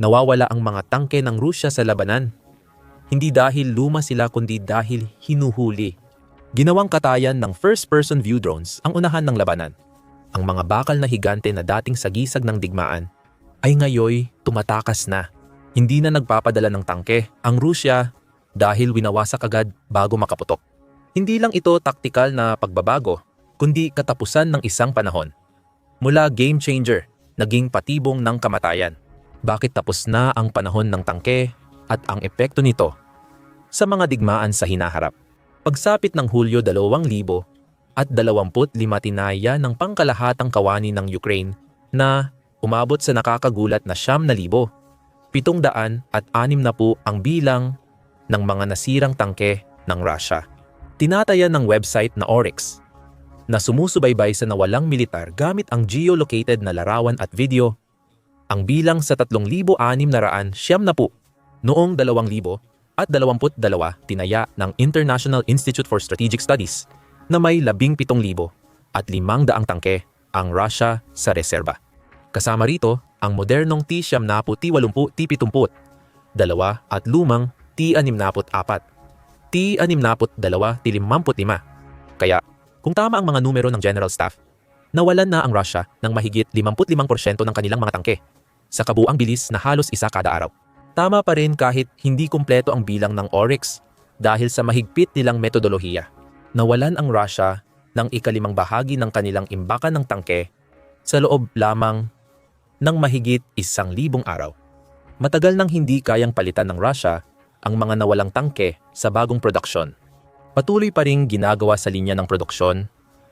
Nawawala ang mga tangke ng Rusya sa labanan. Hindi dahil luma sila kundi dahil hinuhuli. Ginawang katayan ng first-person view drones ang unahan ng labanan. Ang mga bakal na higante na dating sagisag ng digmaan ay ngayoy tumatakas na. Hindi na nagpapadala ng tangke ang Rusya dahil winawasak agad bago makaputok. Hindi lang ito taktikal na pagbabago, kundi katapusan ng isang panahon. Mula game changer, naging patibong ng kamatayan. Bakit tapos na ang panahon ng tangke at ang epekto nito sa mga digmaan sa hinaharap? Pagsapit ng Hulyo 2000 at 25 tinaya ng pangkalahatang kawani ng Ukraine na umabot sa nakakagulat na siyam na libo. Pitong daan at anim na po ang bilang ng mga nasirang tangke ng Russia. Tinatayan ng website na Oryx na sumusubaybay sa nawalang militar gamit ang geolocated na larawan at video. Ang bilang sa 3,600 siyam na po noong 2,000 at 22 tinaya ng International Institute for Strategic Studies na may 17,000 at 500 tangke ang Russia sa reserba. Kasama rito ang modernong T-siyam na po T-80 T-70, dalawa at lumang T-64, T-62 T-55. Kaya kung tama ang mga numero ng General Staff, nawalan na ang Russia ng mahigit 55% ng kanilang mga tangke sa kabuang bilis na halos isa kada araw. Tama pa rin kahit hindi kumpleto ang bilang ng Oryx dahil sa mahigpit nilang metodolohiya. Nawalan ang Russia ng ikalimang bahagi ng kanilang imbakan ng tangke sa loob lamang ng mahigit isang libong araw. Matagal nang hindi kayang palitan ng Russia ang mga nawalang tangke sa bagong produksyon. Patuloy pa ring ginagawa sa linya ng produksyon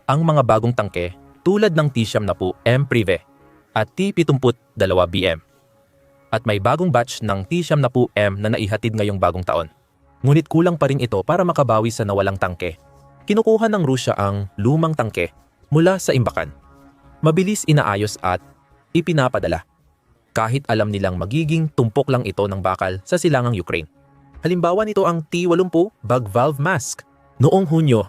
ang mga bagong tangke tulad ng T-siyam na po M Prive at T-72BM. At may bagong batch ng T-siyam na po M na naihatid ngayong bagong taon. Ngunit kulang pa rin ito para makabawi sa nawalang tangke. Kinukuha ng Rusya ang lumang tangke mula sa imbakan. Mabilis inaayos at ipinapadala. Kahit alam nilang magiging tumpok lang ito ng bakal sa silangang Ukraine. Halimbawa nito ang T-80 bag valve mask. Noong Hunyo,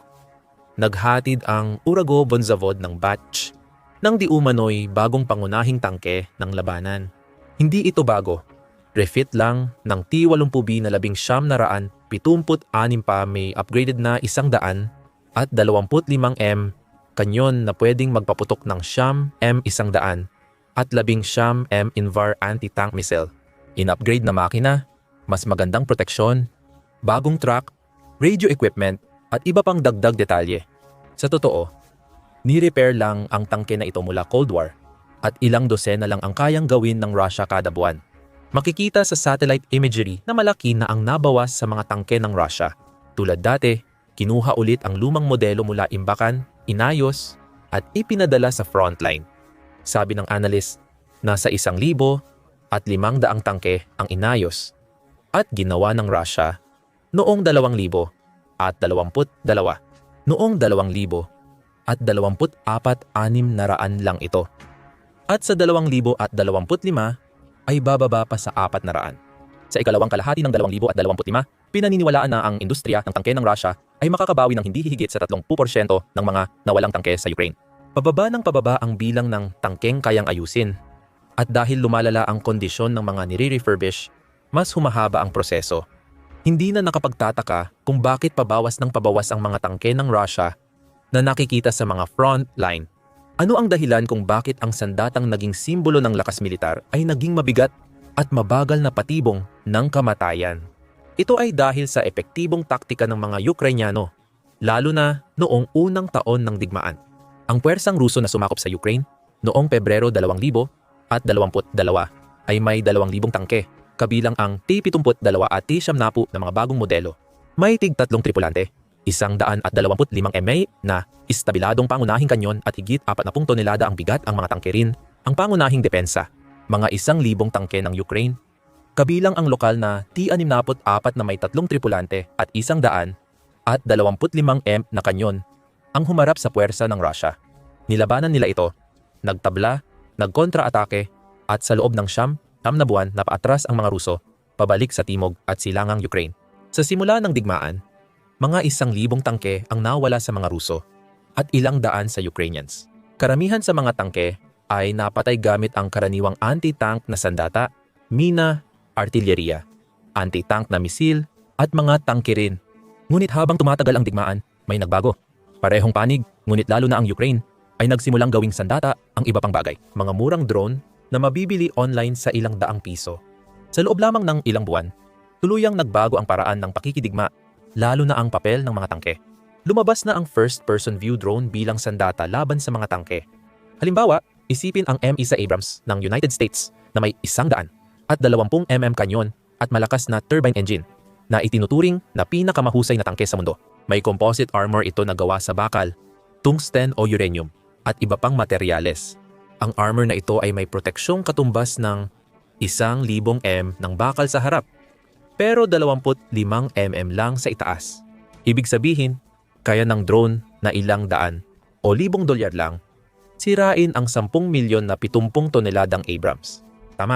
naghatid ang Urago Bonzavod ng batch ng di umano'y bagong pangunahing tangke ng labanan. Hindi ito bago. Refit lang ng T-80B na labing siyam na raan, 76 pa may upgraded na isang daan at 25M kanyon na pwedeng magpaputok ng siyam M isang daan at labing siyam M Invar anti-tank missile. In-upgrade na makina, mas magandang proteksyon, bagong truck, radio equipment at iba pang dagdag detalye. Sa totoo, ni-repair lang ang tangke na ito mula Cold War at ilang dosena lang ang kayang gawin ng Russia kada buwan. Makikita sa satellite imagery na malaki na ang nabawas sa mga tangke ng Russia. Tulad dati, kinuha ulit ang lumang modelo mula imbakan, inayos, at ipinadala sa frontline. Sabi ng analyst, nasa isang libo at limang daang tangke ang inayos at ginawa ng Russia noong 2000 at 22. Noong 2000 at 24 na raan lang ito. At sa 2025 ay bababa pa sa 4 na raan. Sa ikalawang kalahati ng 2025, pinaniniwalaan na ang industriya ng tangke ng Russia ay makakabawi ng hindi hihigit sa 30% ng mga nawalang tangke sa Ukraine. Pababa ng pababa ang bilang ng tangkeng kayang ayusin. At dahil lumalala ang kondisyon ng mga nire-refurbish, mas humahaba ang proseso. Hindi na nakapagtataka kung bakit pabawas ng pabawas ang mga tangke ng Russia na nakikita sa mga front line. Ano ang dahilan kung bakit ang sandatang naging simbolo ng lakas militar ay naging mabigat at mabagal na patibong ng kamatayan? Ito ay dahil sa epektibong taktika ng mga Ukrainyano, lalo na noong unang taon ng digmaan. Ang puwersang Ruso na sumakop sa Ukraine noong Pebrero 2000 at 22 ay may 2,000 tangke, kabilang ang T-72 at T-70 na mga bagong modelo. May tig tatlong tripulante, isang daan at 25 MA na istabiladong pangunahing kanyon at higit 40 tonelada ang bigat ang mga tangke rin, ang pangunahing depensa, mga isang libong tangke ng Ukraine, kabilang ang lokal na T-64 na may tatlong tripulante at isang daan at 25 M na kanyon ang humarap sa puwersa ng Russia. Nilabanan nila ito, nagtabla, nagkontra-atake at sa loob ng siyam, tam na buwan napaatras ang mga Ruso pabalik sa timog at silangang Ukraine. Sa simula ng digmaan, mga isang libong tangke ang nawala sa mga Ruso at ilang daan sa Ukrainians. Karamihan sa mga tangke ay napatay gamit ang karaniwang anti-tank na sandata mina, artilyeriya, anti-tank na misil, at mga tangke rin. Ngunit habang tumatagal ang digmaan, may nagbago. Parehong panig, ngunit lalo na ang Ukraine, ay nagsimulang gawing sandata ang iba pang bagay. Mga murang drone na mabibili online sa ilang daang piso. Sa loob lamang ng ilang buwan, tuluyang nagbago ang paraan ng pakikidigma, lalo na ang papel ng mga tangke. Lumabas na ang first-person view drone bilang sandata laban sa mga tangke. Halimbawa, isipin ang M1 Abrams ng United States na may isang daan at 20 mm kanyon at malakas na turbine engine na itinuturing na pinakamahusay na tangke sa mundo. May composite armor ito na gawa sa bakal, tungsten o uranium at iba pang materyales. Ang armor na ito ay may proteksyong katumbas ng 1,000 M ng bakal sa harap pero 25 mm lang sa itaas. Ibig sabihin, kaya ng drone na ilang daan o libong dolyar lang sirain ang 10 milyon na 70 toneladang Abrams. Tama,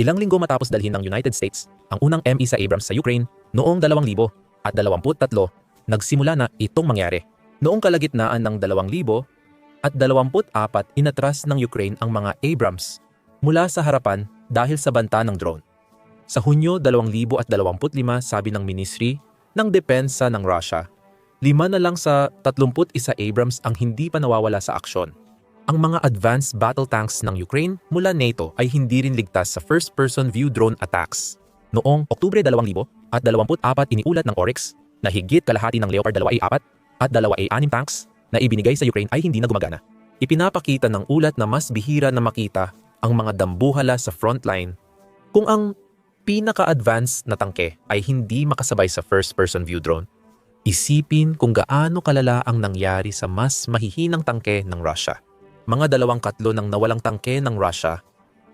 ilang linggo matapos dalhin ng United States ang unang M1 Abrams sa Ukraine noong 2000 at 23 nagsimula na itong mangyari. Noong kalagitnaan ng 2000 at 24 inatras ng Ukraine ang mga Abrams mula sa harapan dahil sa banta ng drone. Sa Hunyo 2025 sabi ng Ministry ng Depensa ng Russia, lima na lang sa 31 Abrams ang hindi pa nawawala sa aksyon. Ang mga advanced battle tanks ng Ukraine mula NATO ay hindi rin ligtas sa first-person view drone attacks. Noong Oktubre 2000 at 24 iniulat ng Oryx na higit kalahati ng Leopard 2A4 at 2A6 tanks na ibinigay sa Ukraine ay hindi na gumagana. Ipinapakita ng ulat na mas bihira na makita ang mga dambuhala sa frontline kung ang pinaka-advanced na tangke ay hindi makasabay sa first-person view drone. Isipin kung gaano kalala ang nangyari sa mas mahihinang tangke ng Russia. Mga dalawang katlo ng nawalang tangke ng Russia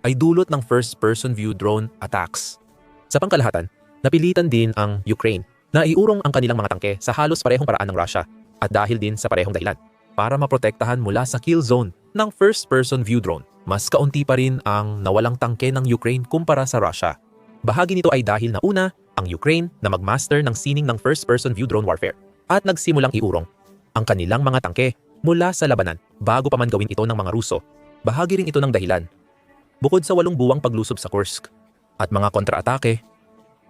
ay dulot ng first-person view drone attacks. Sa pangkalahatan, napilitan din ang Ukraine na iurong ang kanilang mga tangke sa halos parehong paraan ng Russia at dahil din sa parehong dahilan para maprotektahan mula sa kill zone ng first-person view drone. Mas kaunti pa rin ang nawalang tangke ng Ukraine kumpara sa Russia. Bahagi nito ay dahil na una, ang Ukraine na magmaster ng sining ng first-person view drone warfare at nagsimulang iurong ang kanilang mga tangke mula sa labanan bago pa man gawin ito ng mga Ruso. Bahagi rin ito ng dahilan. Bukod sa walong buwang paglusob sa Kursk at mga kontra-atake,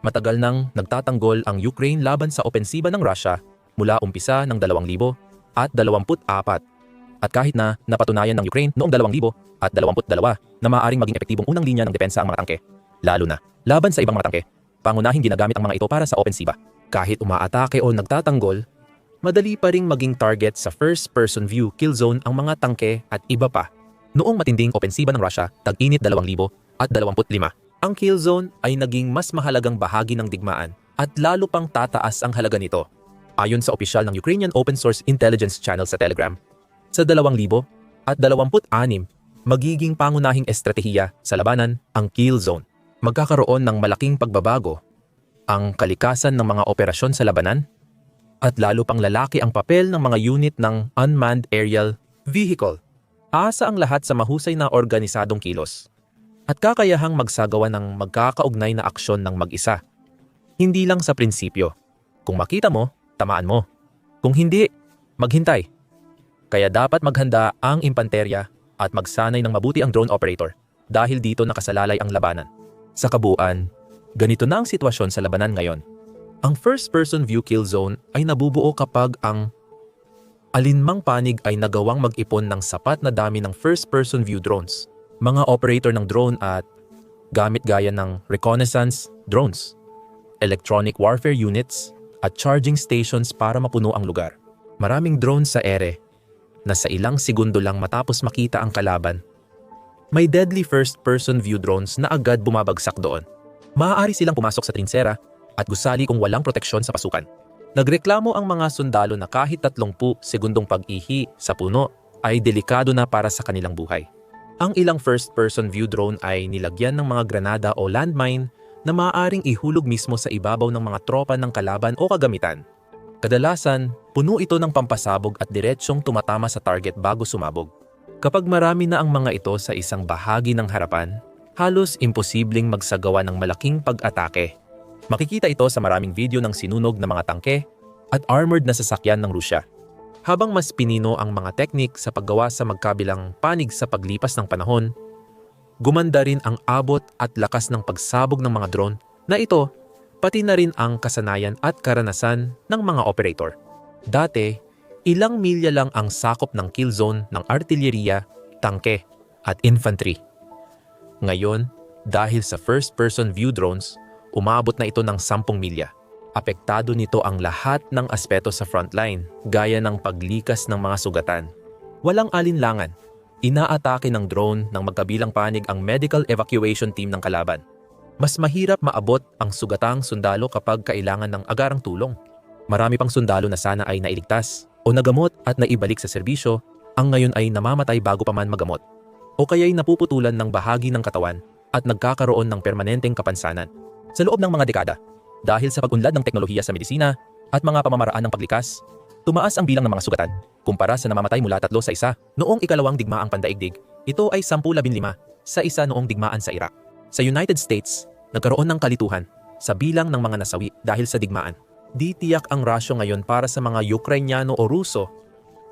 matagal nang nagtatanggol ang Ukraine laban sa opensiba ng Russia mula umpisa ng 2000 at 24 at kahit na napatunayan ng Ukraine noong 2000 at 22 na maaaring maging epektibong unang linya ng depensa ang mga tangke, lalo na Laban sa ibang mga tangke, pangunahing ginagamit ang mga ito para sa opensiba. Kahit umaatake o nagtatanggol, madali pa ring maging target sa first-person view kill zone ang mga tangke at iba pa. Noong matinding opensiba ng Russia, tag-init 2000 at 25, ang kill zone ay naging mas mahalagang bahagi ng digmaan at lalo pang tataas ang halaga nito. Ayon sa opisyal ng Ukrainian Open Source Intelligence Channel sa Telegram, sa 2000 at 26 magiging pangunahing estratehiya sa labanan ang kill zone magkakaroon ng malaking pagbabago ang kalikasan ng mga operasyon sa labanan at lalo pang lalaki ang papel ng mga unit ng Unmanned Aerial Vehicle. Asa ang lahat sa mahusay na organisadong kilos at kakayahang magsagawa ng magkakaugnay na aksyon ng mag-isa. Hindi lang sa prinsipyo. Kung makita mo, tamaan mo. Kung hindi, maghintay. Kaya dapat maghanda ang impanterya at magsanay ng mabuti ang drone operator dahil dito nakasalalay ang labanan. Sa kabuuan, ganito na ang sitwasyon sa labanan ngayon. Ang first-person view kill zone ay nabubuo kapag ang alinmang panig ay nagawang mag-ipon ng sapat na dami ng first-person view drones, mga operator ng drone at gamit gaya ng reconnaissance drones, electronic warfare units, at charging stations para mapuno ang lugar. Maraming drones sa ere na sa ilang segundo lang matapos makita ang kalaban may deadly first-person view drones na agad bumabagsak doon. Maaari silang pumasok sa trinsera at gusali kung walang proteksyon sa pasukan. Nagreklamo ang mga sundalo na kahit 30 segundong pag-ihi sa puno ay delikado na para sa kanilang buhay. Ang ilang first-person view drone ay nilagyan ng mga granada o landmine na maaaring ihulog mismo sa ibabaw ng mga tropa ng kalaban o kagamitan. Kadalasan, puno ito ng pampasabog at diretsyong tumatama sa target bago sumabog. Kapag marami na ang mga ito sa isang bahagi ng harapan, halos imposibleng magsagawa ng malaking pag-atake. Makikita ito sa maraming video ng sinunog na mga tangke at armored na sasakyan ng Rusya. Habang mas pinino ang mga teknik sa paggawa sa magkabilang panig sa paglipas ng panahon, Gumanda rin ang abot at lakas ng pagsabog ng mga drone na ito, pati na rin ang kasanayan at karanasan ng mga operator. Dati, ilang milya lang ang sakop ng kill zone ng artilleriya, tangke at infantry. Ngayon, dahil sa first-person view drones, umabot na ito ng 10 milya. Apektado nito ang lahat ng aspeto sa frontline, gaya ng paglikas ng mga sugatan. Walang alinlangan. Inaatake ng drone ng magkabilang panig ang medical evacuation team ng kalaban. Mas mahirap maabot ang sugatang sundalo kapag kailangan ng agarang tulong. Marami pang sundalo na sana ay nailigtas o nagamot at naibalik sa serbisyo, ang ngayon ay namamatay bago pa man magamot. O kaya'y napuputulan ng bahagi ng katawan at nagkakaroon ng permanenteng kapansanan. Sa loob ng mga dekada, dahil sa pag-unlad ng teknolohiya sa medisina at mga pamamaraan ng paglikas, tumaas ang bilang ng mga sugatan kumpara sa namamatay mula tatlo sa isa noong ikalawang digmaang pandaigdig. Ito ay 10-15 sa isa noong digmaan sa Iraq. Sa United States, nagkaroon ng kalituhan sa bilang ng mga nasawi dahil sa digmaan. Di tiyak ang rasyo ngayon para sa mga Ukrainyano o Ruso,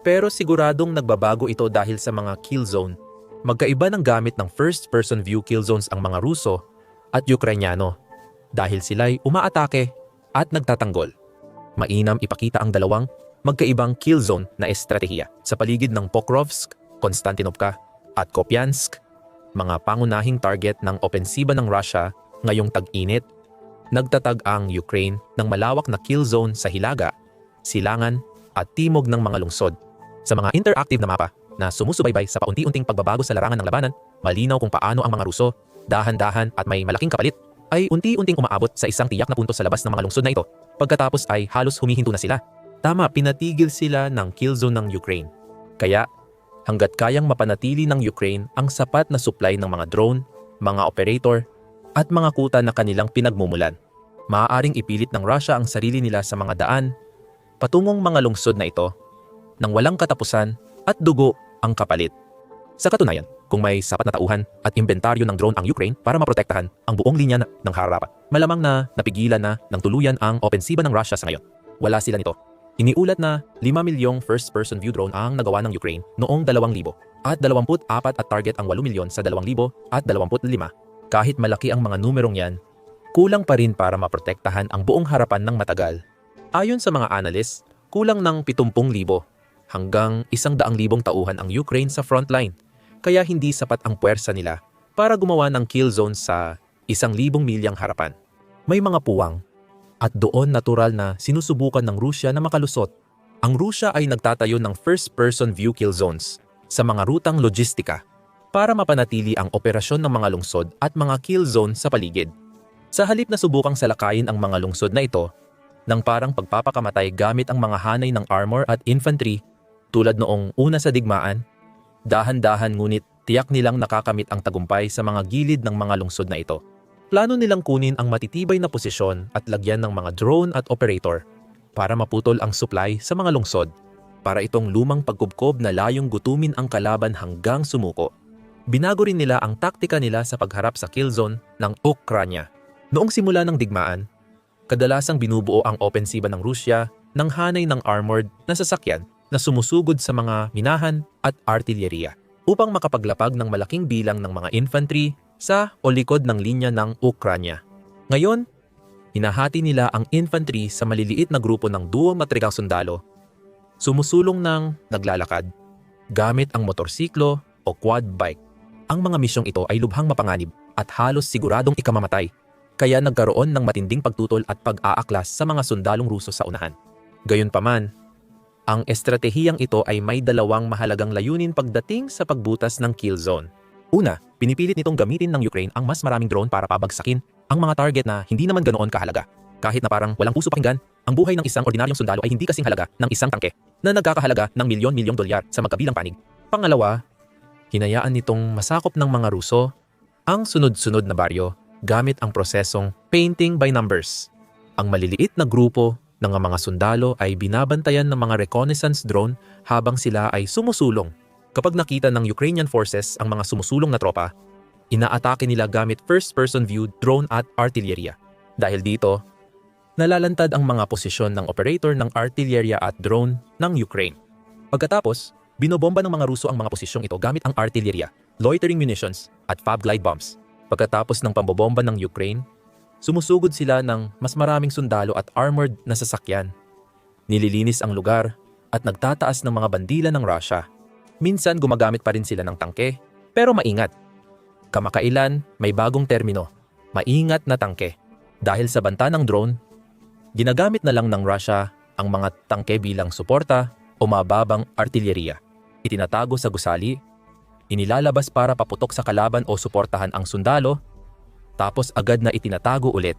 pero siguradong nagbabago ito dahil sa mga kill zone. Magkaiba ng gamit ng first-person view kill zones ang mga Ruso at Ukrainyano dahil sila'y umaatake at nagtatanggol. Mainam ipakita ang dalawang magkaibang kill zone na estratehiya sa paligid ng Pokrovsk, Konstantinovka at Kopyansk, mga pangunahing target ng opensiba ng Russia ngayong tag-init. Nagtatag ang Ukraine ng malawak na kill zone sa Hilaga, Silangan at Timog ng mga lungsod. Sa mga interactive na mapa na sumusubaybay sa paunti-unting pagbabago sa larangan ng labanan, malinaw kung paano ang mga Ruso, dahan-dahan at may malaking kapalit, ay unti-unting umaabot sa isang tiyak na punto sa labas ng mga lungsod na ito. Pagkatapos ay halos humihinto na sila. Tama, pinatigil sila ng kill zone ng Ukraine. Kaya, hanggat kayang mapanatili ng Ukraine ang sapat na supply ng mga drone, mga operator, at mga kuta na kanilang pinagmumulan, maaaring ipilit ng Russia ang sarili nila sa mga daan patungong mga lungsod na ito nang walang katapusan at dugo ang kapalit. Sa katunayan, kung may sapat na tauhan at inventaryo ng drone ang Ukraine para maprotektahan ang buong linya ng harapan, malamang na napigilan na ng tuluyan ang opensiba ng Russia sa ngayon. Wala sila nito. Iniulat na 5 milyong first-person view drone ang nagawa ng Ukraine noong 2000 at 24 at target ang 8 milyon sa 2000 at 25. Kahit malaki ang mga numerong yan, kulang pa rin para maprotektahan ang buong harapan ng matagal. Ayon sa mga analyst, kulang ng 70,000 hanggang 100,000 tauhan ang Ukraine sa frontline, kaya hindi sapat ang puwersa nila para gumawa ng kill zone sa 1,000 milyang harapan. May mga puwang at doon natural na sinusubukan ng Rusya na makalusot. Ang Rusya ay nagtatayo ng first-person view kill zones sa mga rutang logistika para mapanatili ang operasyon ng mga lungsod at mga kill zone sa paligid. Sa halip na subukang salakayin ang mga lungsod na ito, nang parang pagpapakamatay gamit ang mga hanay ng armor at infantry tulad noong una sa digmaan, dahan-dahan ngunit tiyak nilang nakakamit ang tagumpay sa mga gilid ng mga lungsod na ito. Plano nilang kunin ang matitibay na posisyon at lagyan ng mga drone at operator para maputol ang supply sa mga lungsod para itong lumang pagkubkob na layong gutumin ang kalaban hanggang sumuko. Binago rin nila ang taktika nila sa pagharap sa kill zone ng Ukranya. Noong simula ng digmaan, kadalasang binubuo ang opensiba ng Rusya ng hanay ng armored na sasakyan na sumusugod sa mga minahan at artilleriya upang makapaglapag ng malaking bilang ng mga infantry sa o likod ng linya ng Ukranya. Ngayon, hinahati nila ang infantry sa maliliit na grupo ng duo matrigang sundalo, sumusulong ng naglalakad, gamit ang motorsiklo o quad bike. Ang mga misyong ito ay lubhang mapanganib at halos siguradong ikamamatay, kaya nagkaroon ng matinding pagtutol at pag-aaklas sa mga sundalong Ruso sa unahan. Gayunpaman, ang estratehiyang ito ay may dalawang mahalagang layunin pagdating sa pagbutas ng kill zone. Una, pinipilit nitong gamitin ng Ukraine ang mas maraming drone para pabagsakin ang mga target na hindi naman ganoon kahalaga. Kahit na parang walang puso pakinggan, ang buhay ng isang ordinaryong sundalo ay hindi kasing halaga ng isang tangke na nagkakahalaga ng milyon-milyong dolyar sa magkabilang panig. Pangalawa, hinayaan nitong masakop ng mga Ruso ang sunod-sunod na baryo gamit ang prosesong painting by numbers. Ang maliliit na grupo ng mga sundalo ay binabantayan ng mga reconnaissance drone habang sila ay sumusulong. Kapag nakita ng Ukrainian forces ang mga sumusulong na tropa, inaatake nila gamit first-person view drone at artilleria. Dahil dito, nalalantad ang mga posisyon ng operator ng artilleria at drone ng Ukraine. Pagkatapos, binobomba ng mga Ruso ang mga posisyong ito gamit ang artilleria loitering munitions at fab glide bombs. Pagkatapos ng pambobomba ng Ukraine, sumusugod sila ng mas maraming sundalo at armored na sasakyan. Nililinis ang lugar at nagtataas ng mga bandila ng Russia. Minsan gumagamit pa rin sila ng tangke, pero maingat. Kamakailan, may bagong termino, maingat na tangke. Dahil sa banta ng drone, ginagamit na lang ng Russia ang mga tangke bilang suporta o mababang artilyeriya. Itinatago sa gusali, inilalabas para paputok sa kalaban o suportahan ang sundalo, tapos agad na itinatago ulit.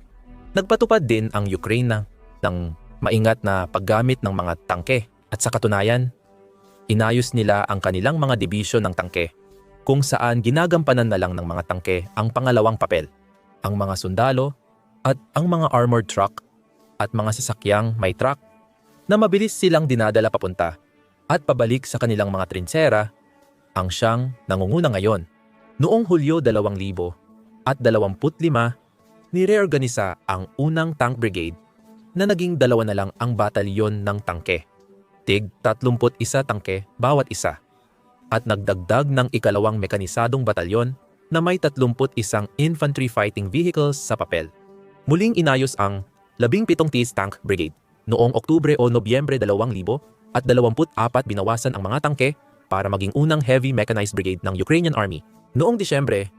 Nagpatupad din ang Ukraine na, ng maingat na paggamit ng mga tangke at sa katunayan, inayos nila ang kanilang mga dibisyon ng tangke kung saan ginagampanan na lang ng mga tangke ang pangalawang papel, ang mga sundalo at ang mga armored truck at mga sasakyang may truck na mabilis silang dinadala papunta at pabalik sa kanilang mga trinsera ang siyang nangunguna ngayon. Noong Hulyo 2000 at 25, nireorganisa ang unang tank brigade na naging dalawa na lang ang batalyon ng tangke. Tig 31 tangke bawat isa. At nagdagdag ng ikalawang mekanisadong batalyon na may 31 infantry fighting vehicles sa papel. Muling inayos ang 17 TIS Tank Brigade Noong Oktubre o Nobyembre 2000 at 24 binawasan ang mga tangke para maging unang heavy mechanized brigade ng Ukrainian Army. Noong Disyembre,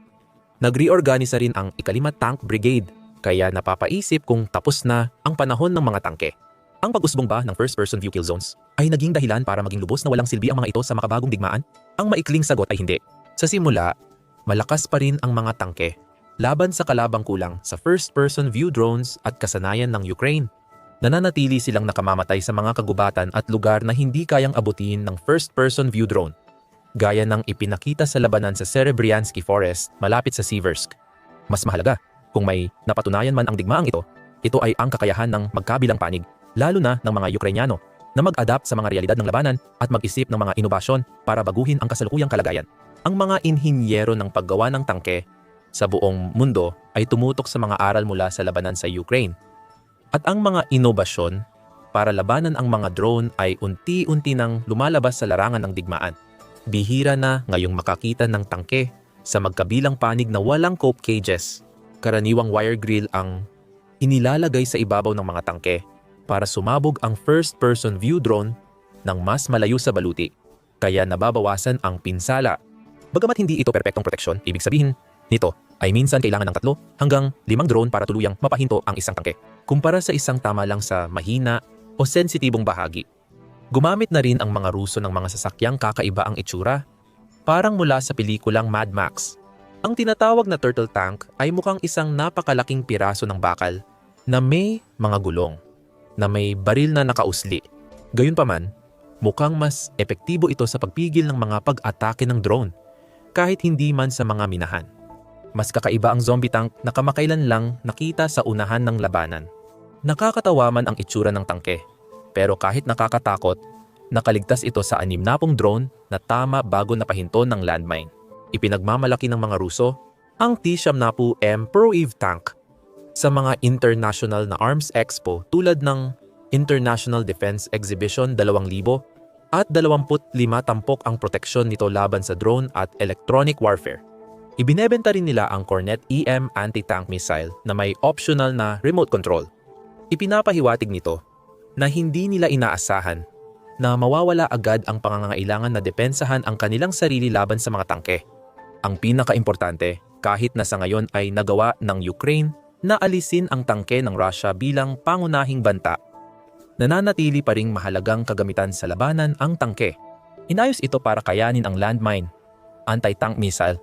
nag-reorganisa rin ang ikalima Tank Brigade kaya napapaisip kung tapos na ang panahon ng mga tangke. Ang pag-usbong ba ng first-person view kill zones ay naging dahilan para maging lubos na walang silbi ang mga ito sa makabagong digmaan? Ang maikling sagot ay hindi. Sa simula, malakas pa rin ang mga tangke laban sa kalabang kulang sa first-person view drones at kasanayan ng Ukraine nananatili silang nakamamatay sa mga kagubatan at lugar na hindi kayang abutin ng first-person view drone, gaya ng ipinakita sa labanan sa Serebryansky Forest malapit sa Siversk. Mas mahalaga, kung may napatunayan man ang digmaang ito, ito ay ang kakayahan ng magkabilang panig, lalo na ng mga Ukrainyano, na mag-adapt sa mga realidad ng labanan at mag-isip ng mga inobasyon para baguhin ang kasalukuyang kalagayan. Ang mga inhinyero ng paggawa ng tangke sa buong mundo ay tumutok sa mga aral mula sa labanan sa Ukraine at ang mga inobasyon para labanan ang mga drone ay unti-unti nang lumalabas sa larangan ng digmaan. Bihira na ngayong makakita ng tangke sa magkabilang panig na walang cope cages. Karaniwang wire grill ang inilalagay sa ibabaw ng mga tangke para sumabog ang first-person view drone ng mas malayo sa baluti. Kaya nababawasan ang pinsala. Bagamat hindi ito perpektong proteksyon, ibig sabihin nito ay minsan kailangan ng tatlo hanggang limang drone para tuluyang mapahinto ang isang tangke kumpara sa isang tama lang sa mahina o sensitibong bahagi. Gumamit na rin ang mga Ruso ng mga sasakyang kakaiba ang itsura, parang mula sa pelikulang Mad Max. Ang tinatawag na turtle tank ay mukhang isang napakalaking piraso ng bakal na may mga gulong, na may baril na nakausli. Gayunpaman, mukhang mas epektibo ito sa pagpigil ng mga pag-atake ng drone, kahit hindi man sa mga minahan. Mas kakaiba ang zombie tank na kamakailan lang nakita sa unahan ng labanan. Nakakatawa man ang itsura ng tangke, pero kahit nakakatakot, nakaligtas ito sa anim na pong drone na tama bago napahinto ng landmine. Ipinagmamalaki ng mga Ruso ang T-70M Pro-Eve tank sa mga international na arms expo tulad ng International Defense Exhibition 2000 at 25 tampok ang proteksyon nito laban sa drone at electronic warfare. Ibinebenta rin nila ang Cornet EM anti-tank missile na may optional na remote control Ipinapahiwatig nito na hindi nila inaasahan na mawawala agad ang pangangailangan na depensahan ang kanilang sarili laban sa mga tangke. Ang pinakaimportante, kahit na sa ngayon ay nagawa ng Ukraine na alisin ang tangke ng Russia bilang pangunahing banta, nananatili pa ring mahalagang kagamitan sa labanan ang tangke. Inayos ito para kayanin ang landmine, anti-tank missile,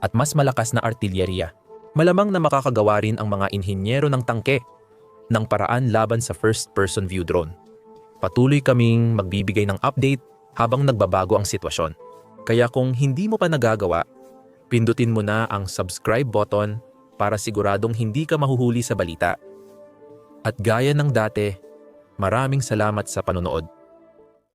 at mas malakas na artilyeriya. Malamang na makakagawa rin ang mga inhinyero ng tangke ng paraan laban sa first-person view drone. Patuloy kaming magbibigay ng update habang nagbabago ang sitwasyon. Kaya kung hindi mo pa nagagawa, pindutin mo na ang subscribe button para siguradong hindi ka mahuhuli sa balita. At gaya ng dati, maraming salamat sa panonood.